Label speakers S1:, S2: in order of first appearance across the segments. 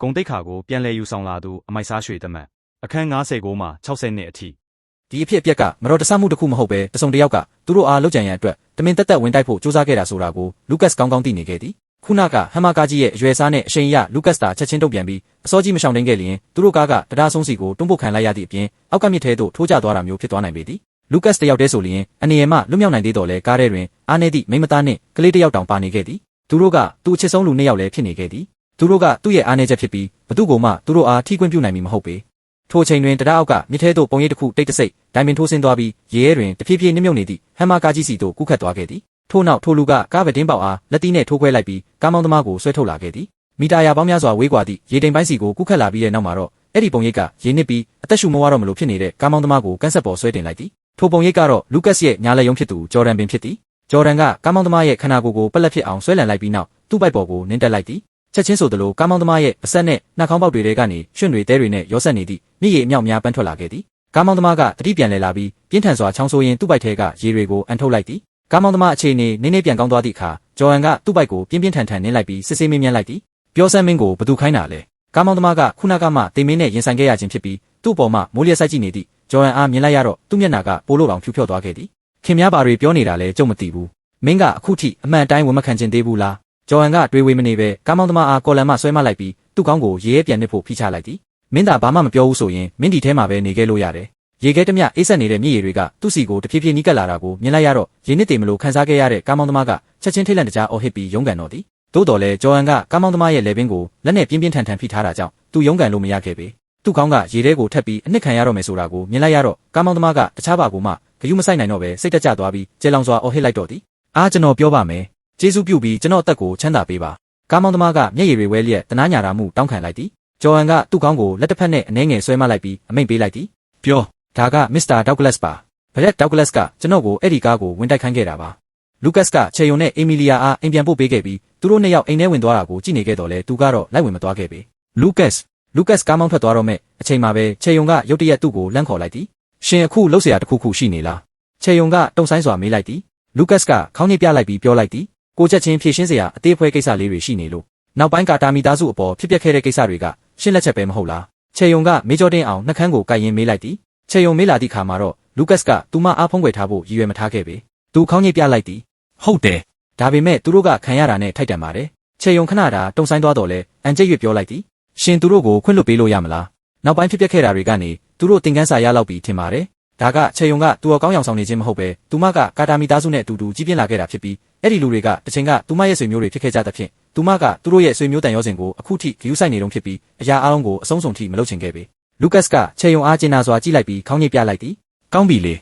S1: ဂုံတိတ်ခါကိုပြန်လည်ယူဆောင်လာသူအမိုက်စားရွှေတမန်အခန်း99မှာ60နှစ်အထိ
S2: ဒီအဖြစ်အပျက်ကမတော်တဆမှုတစ်ခုမဟုတ်ပဲတစုံတစ်ယောက်ကသူတို့အားလှုပ်ကြံရန်အတွက်တမင်တက်တက်ဝင်တိုက်ဖို့စူးစမ်းခဲ့တာဆိုတာကိုလူကတ်ကောင်းကောင်းသိနေခဲ့သည်ခုနကဟမ်မာကာကြီးရဲ့အရွယ်စားနဲ့အရှိန်ရလူကတ်တာချက်ချင်းတုတ်ပြန်ပြီးအစောကြီးမရှောင်တိန်ခဲ့လျင်သူတို့ကားကတရားဆုံးစီကိုတွန်းပုတ်ခံလိုက်ရသည့်အပြင်အောက်ကမြစ်ထဲသို့ထိုးကျသွားတာမျိုးဖြစ်သွားနိုင်ပေသည်လူကတ်တယောက်တည်းဆိုလျင်အနေရမလွတ်မြောက်နိုင်သေးတော်လဲကားထဲတွင်အားနေသည့်မိန်းမသားနှင့်ကလေးတစ်ယောက်တောင်ပါနေခဲ့သည်သူတို့ကသူ့အချစ်ဆုံးလူနှစ်ယောက်လည်းဖြစ်နေခဲ့သည် သူတို့ကသူ့ရဲ့အားနေချက်ဖြစ်ပြီးဘသူ့ကိုမှသူတို့အားထိခွင့်ပြုနိုင်မည်မဟုတ်ပေထိုအချိန်တွင်တရားအောက်ကမြစ်ထဲသို့ပုံရိပ်တစ်ခုတိတ်တဆိတ်ဒိုင်ပင်ထိုးဆင်းသွားပြီးရေရဲတွင်တဖြည်းဖြည်းနှမြုပ်နေသည့်ဟမ်မာကာကြီးစီသို့ကူးခတ်သွားခဲ့သည်ထို့နောက်ထိုလူကကားဗတင်းပေါက်အားလက်တီးနှင့်ထိုးခွဲလိုက်ပြီးကားမောင်းသမားကိုဆွဲထုတ်လာခဲ့သည်မီတာယာပေါင်းများစွာဝေးကွာသည့်ရေတိမ်ပိုင်းစီကိုကူးခတ်လာပြီးတဲ့နောက်မှာတော့အဲ့ဒီပုံရိပ်ကရေနစ်ပြီးအသက်ရှူမဝတော့မလို့ဖြစ်နေတဲ့ကားမောင်းသမားကိုကန်းဆက်ပေါ်ဆွဲတင်လိုက်သည်ထိုပုံရိပ်ကတော့လူကတ်စ်ရဲ့ညာလက်ယုံဖြစ်သူဂျော်ဒန်ပင်ဖြစ်သည်ဂျော်ဒန်ကကားမောင်းသမားရဲ့ခန္ဓာကိုယ်ကိုပက်လက်ဖြစ်အောင်ဆွဲလန်လိုက်ပြီးနောက်သူ့ပိုက်ပေါ်ကိုနင်းတက်လိုက်သည် ချက်ချင်းဆိုသလိုကားမောင်းသမားရဲ့အဆက်နဲ့နှာခေါင်းပေါက်တွေထဲကနေရွှွန့်တွေတဲတွေနဲ့ရောဆက်နေသည့်မြစ်ရည်အမြောက်များပန်းထွက်လာခဲ့သည်ကားမောင်းသမားကတတိပြန်လဲလာပြီးပြင်းထန်စွာချောင်းဆိုးရင်းသူ့ပိုက်ထဲကရေတွေကိုအန်ထုတ်လိုက်သည်ကားမောင်းသမားအခြေအနေနည်းနည်းပြန်ကောင်းသွားသည့်အခါဂျော်ဟန်ကသူ့ပိုက်ကိုပြင်းပြင်းထန်ထန်နင်းလိုက်ပြီးစစ်ဆေးမင်းမြန်းလိုက်သည်ပြောဆန်းမင်းကိုဘသူခိုင်းတာလဲကားမောင်းသမားကခုနကမှတေမင်းနဲ့ရင်ဆိုင်ခဲ့ရခြင်းဖြစ်ပြီးသူ့ပေါ်မှာမိုးလျက်ဆိုင်ကြည့်နေသည့်ဂျော်ဟန်အားမြင်လိုက်ရတော့သူ့မျက်နှာကပိုလို့တောင်ဖြူဖြော့သွားခဲ့သည်ခင်များဘာတွေပြောနေတာလဲကြုံမသိဘူးမင်းကအခုထိအမှန်တိုင်းဝန်မခံချင်သေးဘူးလား ဂျော်ဟန်ကတွေးဝေးမနေပဲကားမောင်းသမားအားကော်လန်မဆွဲမလိုက်ပြီးသူ့ကောင်းကိုရေရဲပြန်နစ်ဖို့ဖိချလိုက်သည်မင်းသာဘာမှမပြောဘူးဆိုရင်မင်းဒီထဲမှာပဲနေခဲ့လို့ရတယ်ရေခဲတမျှအေးဆက်နေတဲ့မြစ်ရည်တွေကသူ့စီကိုတဖြည်းဖြည်းနီးကပ်လာတာကိုမြင်လိုက်ရတော့ရေနစ်တေမလို့ခန်းစားခဲ့ရတဲ့ကားမောင်းသမားကချက်ချင်းထိတ်လန့်တကြားအော်ဟစ်ပြီးရုန်းကန်တော့သည်သို့တော်လည်းဂျော်ဟန်ကကားမောင်းသမားရဲ့လေပင်ကိုလက်နဲ့ပြင်းပြင်းထန်ထန်ဖိထားတာကြောင့်သူရုန်းကန်လို့မရခဲ့ပေသူ့ကောင်းကရေထဲကိုထပ်ပြီးအနှစ်ခံရတော့မယ်ဆိုတာကိုမြင်လိုက်ရတော့ကားမောင်းသမားကတခြားပါကူမှဂယုမဆိုင်နိုင်တော့ပဲစိတ်တက်ကြသွားပြီးကျေလောင်စွာအော်ဟစ်လိုက်တော့သည်အားကျွန်တော်ပြောပါမယ် ကျေးဇူးပြုပြီးကျွန်တော်အသက်ကိုချမ်းသာပေးပါကားမောင်းသမားကမျက်ရည်တွေဝဲလျက်တနာညာတာမှုတောင်းခံလိုက်သည်ဂျော်ဟန်ကသူ့ကောင်းကိုလက်တစ်ဖက်နဲ့အနှဲငယ်ဆွဲမလိုက်ပြီးအမိန့်ပေးလိုက်သည်ပြောဒါကမစ္စတာဒေါက်ကလတ်ပါဘရက်ဒေါက်ကလတ်ကကျွန်တော်ကိုအဲ့ဒီကားကိုဝင်တိုက်ခိုင်းခဲ့တာပါလူကတ်ကချေယုံနဲ့အီမီလီယာအားအိမ်ပြန်ပို့ပေးခဲ့ပြီးသူတို့နှစ်ယောက်အိမ်ထဲဝင်သွားတာကိုကြည့်နေခဲ့တော့လဲသူကတော့လိုက်ဝင်မသွားခဲ့ပေလူကတ်လူကတ်ကားမောင်းထွက်သွားတော့မဲ့အချိန်မှာပဲချေယုံကရုတ်တရက်သူ့ကိုလန့်ခေါ်လိုက်သည်ရှင်အခုလှုပ်เสียရတစ်ခုခုရှိနေလားချေယုံကတုံဆိုင်စွာမေးလိုက်သည်လူကတ်ကခေါင်းညှိပြလိုက်ပြီးပြောလိုက်သည် ကိုချက်ချင်းဖြည့်ရှင်းစရာအသေးအဖွဲကိစ္စလေးတွေရှိနေလို့နောက်ပိုင်းကာတာမီသားစုအပေါ်ဖြစ်ပျက်ခဲ့တဲ့ကိစ္စတွေကရှင်းလက်ချက်ပဲမဟုတ်လားချေယုံကမေဂျော်တင်အောင်နှကန်းကိုကိုက်ရင်မေးလိုက်သည်ချေယုံမေးလာသည့်ခါမှာတော့လူကတ်စ်ကသူမအားဖုံးကွယ်ထားဖို့ရည်ရွယ်မထားခဲ့ပေသူခေါင်းညိတ်ပြလိုက်သည်ဟုတ်တယ်ဒါပေမဲ့သူတို့ကခံရတာနဲ့ထိုက်တန်ပါတယ်ချေယုံခဏတာတုံဆိုင်သွားတော့လဲအန်ကျိတ်၍ပြောလိုက်သည်ရှင်သူတို့ကိုခွင့်လွှတ်ပေးလို့ရမလားနောက်ပိုင်းဖြစ်ပျက်ခဲ့တာတွေကနေသူတို့တင်ကန်းစာရလောက်ပြီးထင်ပါတယ်ဒါကချေယုံကသူ့အကောင်းရောင်ဆောင်နေခြင်းမဟုတ်ပဲသူမကကာတာမီသားစုနဲ့အတူတူကြီးပြင်းလာခဲ့တာဖြစ်ပြီး အဲ့ဒီလူတွေကတချင်ကသူမရဲ့ဆွေမျိုးတွေဖြစ်ခဲ့ကြသဖြင့်သူမကသူတို့ရဲ့ဆွေမျိုးတန်ရောစင်ကိုအခုထိဂယူးဆိုင်နေတုံးဖြစ်ပြီးအရာအလုံးကိုအဆုံးစုံထိမလုပ်ချင်ခဲ့ပေလူကတ်ကချေယုံအားကျင်နာစွာကြည့်လိုက်ပြီးခေါင်းညိတ်ပြလိုက်သည်ကောင်းပြီလေ